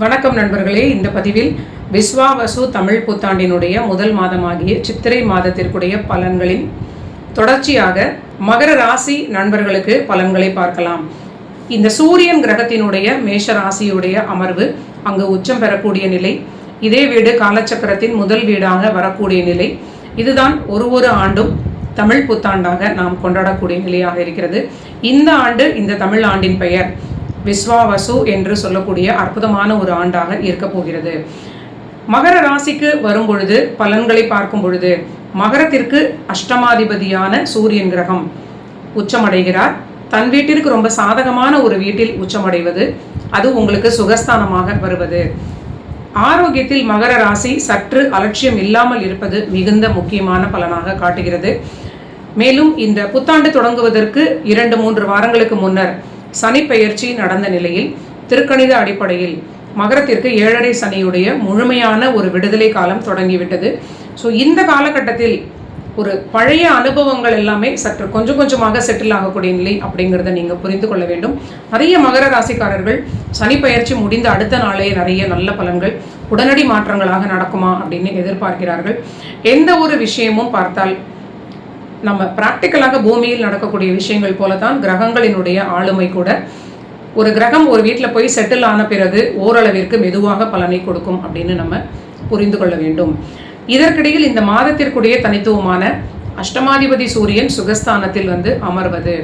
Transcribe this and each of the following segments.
வணக்கம் நண்பர்களே. இந்த பதிவில் விஸ்வாவசு தமிழ் புத்தாண்டினுடைய முதல் மாதமாகிய சித்திரை மாதத்திற்குடைய பலன்களின் தொடர்ச்சியாக மகர ராசி நண்பர்களுக்கு பலன்களை பார்க்கலாம். இந்த சூரியன் கிரகத்தினுடைய மேஷ ராசியுடைய அமர்வு அங்கு உச்சம் பெறக்கூடிய நிலை இதே வீடு காலச்சக்கரத்தின் முதல் வீடாக வரக்கூடிய நிலை இதுதான் ஒரு ஒரு ஆண்டும் தமிழ் புத்தாண்டாக நாம் கொண்டாடக்கூடிய நிலையாக இருக்கிறது. இந்த ஆண்டு இந்த தமிழ் ஆண்டின் பெயர் விஸ்வாவசு என்று சொல்லக்கூடிய அற்புதமான ஒரு ஆண்டாக இருக்க போகிறது. மகர ராசிக்கு வரும் பொழுது பலன்களை பார்க்கும் பொழுது மகரத்திற்கு அஷ்டமாதிபதியான சூரியன் கிரகம் உச்சமடைகிறார். தன் வீட்டிற்கு ரொம்ப சாதகமான ஒரு வீட்டில் உச்சமடைவது அது உங்களுக்கு சுகஸ்தானமாக வருவது. ஆரோக்கியத்தில் மகர ராசி சற்று அலட்சியம் இல்லாமல் இருப்பது மிகுந்த முக்கியமான பலனாக காட்டுகிறது. மேலும் இந்த புத்தாண்டு தொடங்குவதற்கு இரண்டு மூன்று வாரங்களுக்கு முன்னர் சனி பெயர்ச்சி நடந்த நிலையில் திருக்கணித அடிப்படையில் மகரத்திற்கு ஏழரை சனியுடைய முழுமையான ஒரு விடுதலை காலம் தொடங்கிவிட்டது. ஸோ இந்த காலகட்டத்தில் ஒரு பழைய அனுபவங்கள் எல்லாமே சற்று கொஞ்சம் கொஞ்சமாக செட்டில் ஆகக்கூடிய நிலை அப்படிங்கிறத நீங்கள் புரிந்து கொள்ள வேண்டும். நிறைய மகர ராசிக்காரர்கள் சனி பயிற்சி முடிந்த அடுத்த நாளே நிறைய நல்ல பலன்கள் உடனடி மாற்றங்களாக நடக்குமா அப்படின்னு எதிர்பார்க்கிறார்கள். எந்த ஒரு விஷயமும் பார்த்தால் நம்ம ப்ராக்டிக்கலாக பூமியில் நடக்கக்கூடிய விஷயங்கள் போல தான் கிரகங்களினுடைய ஆளுமை கூட. ஒரு கிரகம் ஒரு வீட்டில் போய் செட்டில் ஆன பிறகு ஓரளவிற்கு மெதுவாக பலனை கொடுக்கும் அப்படின்னு நம்ம புரிந்து கொள்ள வேண்டும். இதற்கிடையில் இந்த மாதத்திற்குடைய தனித்துவமான அஷ்டமாதிபதி சூரியன் சுகஸ்தானத்தில் வந்து அமர்வது.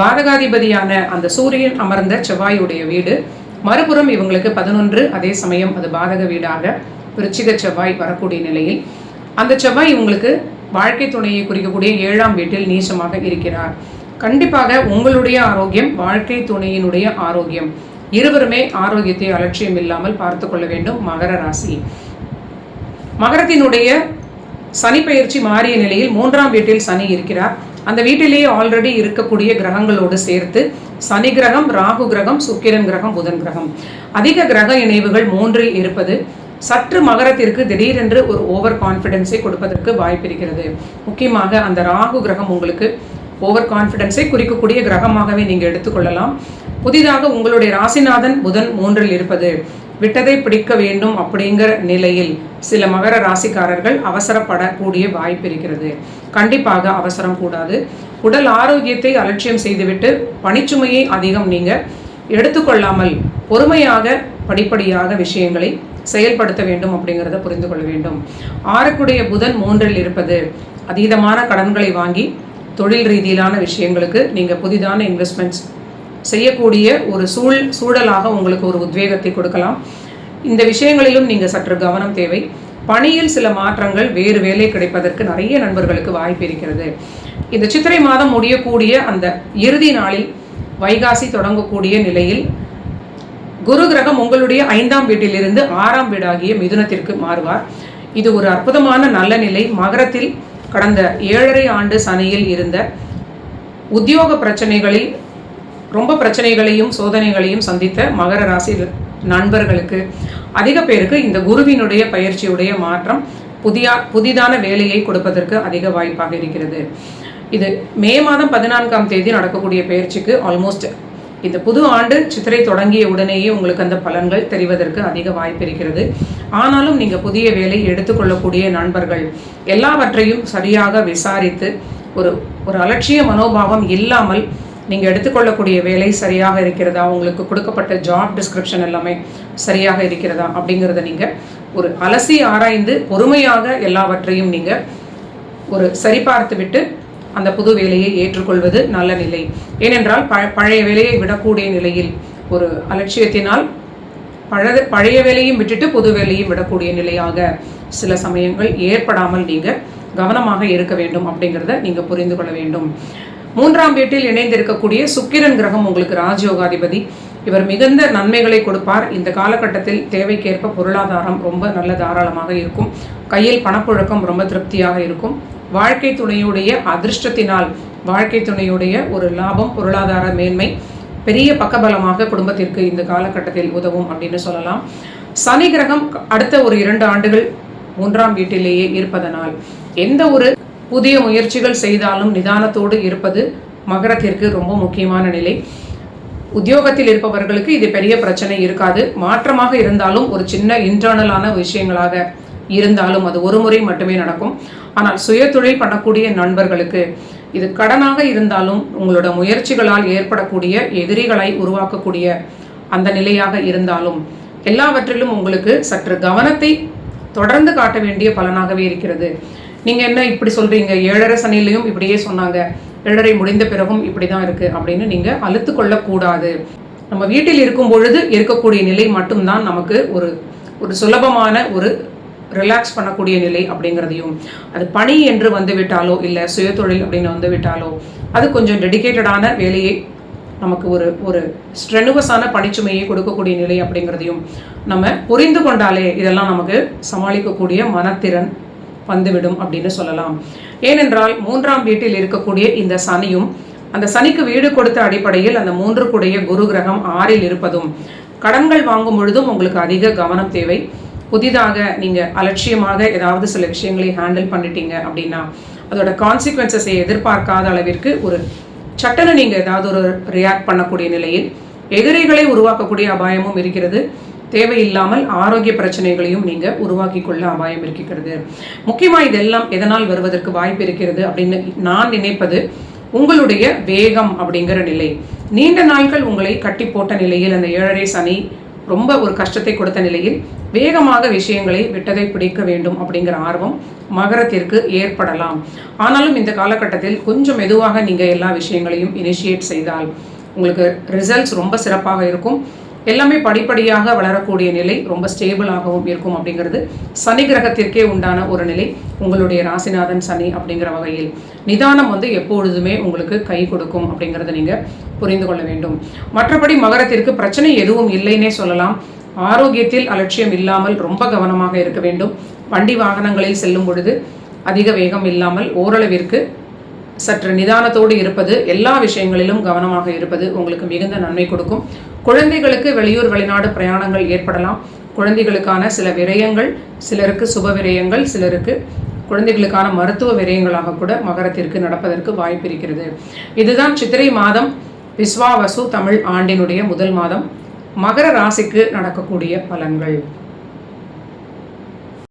பாதகாதிபதியான அந்த சூரியன் அமர்ந்த செவ்வாயுடைய வீடு. மறுபுறம் இவங்களுக்கு பதினொன்று அதே சமயம் அது பாதக வீடாக விருச்சிக செவ்வாய் வரக்கூடிய நிலையில். அந்த செவ்வாய் இவங்களுக்கு வாழ்க்கை துணையை குறிக்கக்கூடிய ஏழாம் வீட்டில் நீசமாக இருக்கிறார். கண்டிப்பாக உங்களுடைய ஆரோக்கியம் வாழ்க்கை துணையினுடைய ஆரோக்கியம். இருவருமே ஆரோக்கியத்தை அலட்சியம் இல்லாமல் பார்த்து கொள்ள வேண்டும். மகர ராசி. மகரத்தினுடைய சனி பயிற்சி மாறிய நிலையில் மூன்றாம் வீட்டில் சனி இருக்கிறார். அந்த வீட்டிலேயே ஆல்ரெடி இருக்கக்கூடிய கிரகங்களோடு சேர்த்து சனி கிரகம் ராகு கிரகம் சுக்கிரன் கிரகம் புதன் கிரகம். அதிக கிரக இணைவுகள் மூன்றில் இருப்பது சற்று மகரத்திற்கு திடீரென்று ஒரு ஓவர் கான்ஃபிடென்ஸை கொடுப்பதற்கு வாய்ப்பிருக்கிறது. முக்கியமாக அந்த ராகு கிரகம் உங்களுக்கு ஓவர் கான்ஃபிடென்ஸை குறிக்கக்கூடிய கிரகமாகவே நீங்கள் எடுத்துக்கொள்ளலாம். புதிதாக உங்களுடைய ராசிநாதன் புதன் மூன்றில் இருப்பது விட்டதை பிடிக்க வேண்டும் அப்படிங்கிற நிலையில் சில மகர ராசிக்காரர்கள் அவசரப்படக்கூடிய வாய்ப்பு இருக்கிறது கண்டிப்பாக அவசரம் கூடாது. உடல் ஆரோக்கியத்தை அலட்சியம் செய்துவிட்டு பணிச்சுமையை அதிகம் நீங்கள் எடுத்துக்கொள்ளாமல் பொறுமையாக படிப்படியாக விஷயங்களை செயல்படுத்த வேண்டும் அப்படிங்கிறத புரிந்து கொள்ள வேண்டும். ஆறுக்குடைய புதன் மூன்றில் இருப்பது அதீதமான கடன்களை வாங்கி தொழில் ரீதியிலான விஷயங்களுக்கு நீங்கள் புதிதான இன்வெஸ்ட்மெண்ட்ஸ் செய்யக்கூடிய ஒரு சூழ் சூழலாக உங்களுக்கு ஒரு உத்வேகத்தை கொடுக்கலாம். இந்த விஷயங்களிலும் நீங்கள் சற்று கவனம் தேவை. பணியில் சில மாற்றங்கள் வேறு வேலை கிடைப்பதற்கு நிறைய நண்பர்களுக்கு வாய்ப்பு இருக்கிறது. இந்த சித்திரை மாதம் முடியக்கூடிய அந்த இறுதி நாளில் வைகாசி தொடங்கக்கூடிய நிலையில் குரு கிரகம் உங்களுடைய ஐந்தாம் வீட்டிலிருந்து ஆறாம் வீடாகிய மிதுனத்திற்கு மாறுவார். இது ஒரு அற்புதமான நல்ல நிலை. மகரத்தில் கடந்த ஏழரை ஆண்டு சனியில் இருந்த உத்தியோக பிரச்சனைகளில் ரொம்ப பிரச்சனைகளையும் சோதனைகளையும் சந்தித்த மகர ராசி நண்பர்களுக்கு அதிக பேருக்கு இந்த குருவினுடைய பயிற்சியுடைய மாற்றம் புதிய புதிதான வேலையை கொடுப்பதற்கு அதிக வாய்ப்பாக இருக்கிறது. இது மே மாதம் பதினான்காம் தேதி நடக்கக்கூடிய பயிற்சிக்கு ஆல்மோஸ்ட் இந்த புது ஆண்டு சித்திரை தொடங்கிய உடனேயே உங்களுக்கு அந்த பலன்கள் தெரிவதற்கு அதிக வாய்ப்பு இருக்கிறது. ஆனாலும் நீங்கள் புதிய வேலை எடுத்துக்கொள்ளக்கூடிய நண்பர்கள் எல்லாவற்றையும் சரியாக விசாரித்து ஒரு ஒரு அலட்சிய மனோபாவம் இல்லாமல் நீங்கள் எடுத்துக்கொள்ளக்கூடிய வேலை சரியாக இருக்கிறதா உங்களுக்கு கொடுக்கப்பட்ட ஜாப் டிஸ்கிரிப்ஷன் எல்லாமே சரியாக இருக்கிறதா அப்படிங்கிறத நீங்கள் ஒரு அலசி ஆராய்ந்து பொறுமையாக எல்லாவற்றையும் நீங்கள் ஒரு சரிபார்த்து விட்டு அந்த புது வேலையை ஏற்றுக்கொள்வது நல்ல நிலை. ஏனென்றால் ப பழைய வேலையை விடக்கூடிய நிலையில் ஒரு அலட்சியத்தினால் பழது பழைய வேலையும் விட்டுட்டு புது வேலையும் விடக்கூடிய நிலையாக சில சமயங்கள் ஏற்படாமல் நீங்கள் கவனமாக இருக்க வேண்டும் அப்படிங்கிறத நீங்கள் புரிந்து கொள்ள வேண்டும். மூன்றாம் வீட்டில் இணைந்திருக்கக்கூடிய சுக்கிரன் கிரகம் உங்களுக்கு ராஜயோகாதிபதி. இவர் மிகுந்த நன்மைகளை கொடுப்பார். இந்த காலகட்டத்தில் தேவைக்கேற்ப பொருளாதாரம் ரொம்ப நல்ல தாராளமாக இருக்கும். கையில் பணப்புழக்கம் ரொம்ப திருப்தியாக இருக்கும். வாழ்க்கை துணையுடைய அதிர்ஷ்டத்தினால் வாழ்க்கை துணையுடைய ஒரு லாபம் பொருளாதார மேன்மை பெரிய பக்கபலமாக குடும்பத்திற்கு இந்த காலகட்டத்தில் உதவும் அப்படின்னு சொல்லலாம். சனி கிரகம் அடுத்த ஒரு இரண்டு ஆண்டுகள் மூன்றாம் வீட்டிலேயே இருப்பதனால் எந்த ஒரு புதிய முயற்சிகள் செய்தாலும் நிதானத்தோடு இருப்பது மகரத்திற்கு ரொம்ப முக்கியமான நிலை. உத்தியோகத்தில் இருப்பவர்களுக்கு இது பெரிய பிரச்சனை இருக்காது. மாற்றமாக இருந்தாலும் ஒரு சின்ன இன்டர்னலான விஷயங்களாக இருந்தாலும் அது ஒரு முறை மட்டுமே நடக்கும். ஆனால் சுயதொழில் பண்ணக்கூடிய நண்பர்களுக்கு இது கடனாக இருந்தாலும் உங்களோட முயற்சிகளால் ஏற்படக்கூடிய எதிரிகளை உருவாக்கக்கூடிய அந்த நிலையாக இருந்தாலும் எல்லாவற்றிலும் உங்களுக்கு சற்று கவனத்தை தொடர்ந்து காட்ட வேண்டிய பலனாகவே இருக்கிறது. நீங்கள் என்ன இப்படி சொல்கிறீங்க ஏழரை சனிலையும் இப்படியே சொன்னாங்க. ஏழரை முடிந்த பிறகும் இப்படி தான் இருக்குது அப்படின்னு நீங்கள் அழுத்து கொள்ளக்கூடாது. நம்ம வீட்டில் இருக்கும் பொழுது இருக்கக்கூடிய நிலை மட்டும்தான் நமக்கு ஒரு ஒரு சுலபமான ஒரு ரிலாக்ஸ் பண்ணக்கூடிய நிலை அப்படிங்கிறதையும் அது பணி என்று வந்துவிட்டாலோ இல்லை சுயதொழில் அப்படின்னு வந்துவிட்டாலோ அது கொஞ்சம் டெடிகேட்டடான வேலையை நமக்கு ஒரு ஒரு ஸ்ட்ரெனுவஸான பணிச்சுமையை கொடுக்கக்கூடிய நிலை அப்படிங்கிறதையும் நம்ம புரிந்து கொண்டாலே இதெல்லாம் நமக்கு சமாளிக்கக்கூடிய மனத்திறன் வந்துவிடும் அப்படின்னு சொல்லலாம். ஏனென்றால் மூன்றாம் வீட்டில் இருக்கக்கூடிய இந்த சனியும் அந்த சனிக்கு வீடு கொடுத்த அடிப்படையில் அந்த மூன்று கூடிய குரு கிரகம் ஆறில் இருப்பதும் கடன்கள் வாங்கும் பொழுதும் உங்களுக்கு அதிக கவனம் தேவை. புதிதாக நீங்கள் அலட்சியமாக ஏதாவது சில விஷயங்களை ஹேண்டில் பண்ணிட்டீங்க அப்படின்னா அதோட கான்சிக்வன்சஸை எதிர்பார்க்காத அளவிற்கு ஒரு சட்டனை நீங்கள் ஏதாவது ஒரு ரியாக்ட் பண்ணக்கூடிய நிலையில் எதிரிகளை உருவாக்கக்கூடிய அபாயமும் இருக்கிறது. தேவையில்லாமல் ஆரோக்கிய பிரச்சனைகளையும் நீங்கள் உருவாக்கி கொள்ள அபாயம் இருக்கிறது. முக்கியமாக இதெல்லாம் எதனால் வருவதற்கு வாய்ப்பு இருக்கிறது அப்படின்னு நான் நினைப்பது உங்களுடைய வேகம் அப்படிங்கிற நிலை. நீண்ட நாட்கள் உங்களை கட்டி போட்ட நிலையில் அந்த ஏழரை சனி ரொம்ப ஒரு கஷ்டத்தை கொடுத்த நிலையில் வேகமாக விஷயங்களை விட்டதை பிடிக்க வேண்டும் அப்படிங்கிற ஆர்வம் மகரத்திற்கு ஏற்படலாம். ஆனாலும் இந்த காலகட்டத்தில் கொஞ்சம் மெதுவாக நீங்கள் எல்லா விஷயங்களையும் இனிஷியேட் செய்தால் உங்களுக்கு ரிசல்ட்ஸ் ரொம்ப சிறப்பாக இருக்கும். எல்லாமே படிப்படியாக வளரக்கூடிய நிலை ரொம்ப ஸ்டேபிளாகவும் இருக்கும் அப்படிங்கிறது சனி கிரகத்திற்கே உண்டான ஒரு நிலை. உங்களுடைய ராசிநாதன் சனி அப்படிங்கிற வகையில் நிதானம் வந்து எப்பொழுதுமே உங்களுக்கு கை கொடுக்கும் அப்படிங்கிறத நீங்கள் புரிந்து கொள்ள வேண்டும். மற்றபடி மகரத்திற்கு பிரச்சனை எதுவும் இல்லைன்னே சொல்லலாம். ஆரோக்கியத்தில் அலட்சியம் இல்லாமல் ரொம்ப கவனமாக இருக்க வேண்டும். வண்டி வாகனங்களில் செல்லும் பொழுது அதிக வேகம் இல்லாமல் ஓரளவிற்கு சற்று நிதானத்தோடு இருப்பது எல்லா விஷயங்களிலும் கவனமாக இருப்பது உங்களுக்கு மிகுந்த நன்மை கொடுக்கும். குழந்தைகளுக்கு வெளியூர் வெளிநாடு பிரயாணங்கள் ஏற்படலாம். குழந்தைகளுக்கான சில விரயங்கள் சிலருக்கு சுப விரயங்கள் சிலருக்கு குழந்தைகளுக்கான மருத்துவ விரயங்களாக கூட மகரத்திற்கு நடப்பதற்கு வாய்ப்பு இருக்கிறது. இதுதான் சித்திரை மாதம் விஸ்வாவசு தமிழ் ஆண்டினுடைய முதல் மாதம். மகர ராசிக்கு நடக்கக்கூடிய பலன்கள்.